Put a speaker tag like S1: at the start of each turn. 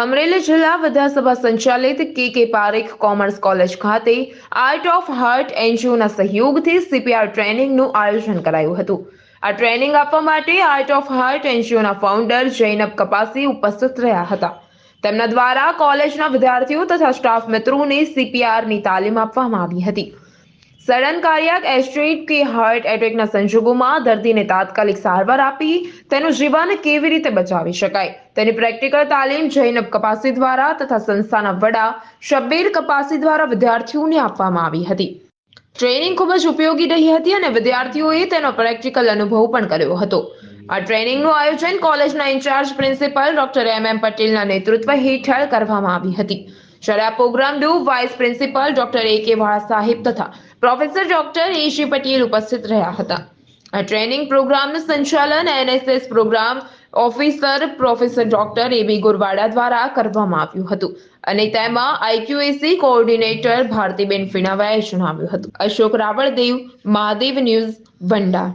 S1: અમરેલી જિલ્લા વિધાનસભા સંચાલિત K K Parekh commerce college ખાતે આર્ટ ઓફ હાર્ટ એનજીઓના સહયોગથી સીપીઆર ટ્રેનિંગનું આયોજન કરાયું હતું. આ ટ્રેનિંગ આપવા માટે આર્ટ ઓફ હાર્ટ એનજીઓના ફાઉન્ડર જૈનબ કપાસી ઉપસ્થિત રહ્યા હતા. તેમના દ્વારા કોલેજના વિદ્યાર્થીઓ તથા સ્ટાફ મિત્રોને સીપીઆરની તાલીમ આપવામાં આવી હતી. સડન કાર્ડિયાક એસ્ટ્રેટ કે હાર્ટ એટેકના સંજોગોમાં દર્દીને તાત્કાલિક સારવાર આપી તેનું જીવન કેવી રીતે બચાવી શકાય? તેની પ્રેક્ટિકલ તાલીમ જૈનબ કપાસી દ્વારા તથા સંસ્થાના વડા શબ્બીર કપાસી દ્વારા વિદ્યાર્થીઓને આપવામાં આવી હતી. ટ્રેનિંગ ખૂબ જ ઉપયોગી રહી હતી અને વિદ્યાર્થીઓએ તેનો પ્રેક્ટિકલ અનુભવ પણ કર્યો હતો. આ ટ્રેનિંગનું આયોજન કોલેજના incharge principal doctor M M પટેલના નેતૃત્વ હેઠળ કરવામાં આવી હતી. જ્યારે આ પ્રોગ્રામનું vice principal doctor A K Vala સાહેબ તથા પ્રોફેસર ડોક્ટર એશી પટેલ ઉપસ્થિત રહ્યા હતા. આ ટ્રેનિંગ પ્રોગ્રામનું સંચાલન NSS programme officer professor doctor A B Gurwada દ્વારા કરવામાં આવ્યું હતું. અને તેમાં આઈક્યુએસી કોઓર્ડિનેટર ભારતીબેન ફીણાવાએ જણાવ્યું હતું. અશોક રાવળદેવ, મહાદેવ ન્યૂઝ વંડા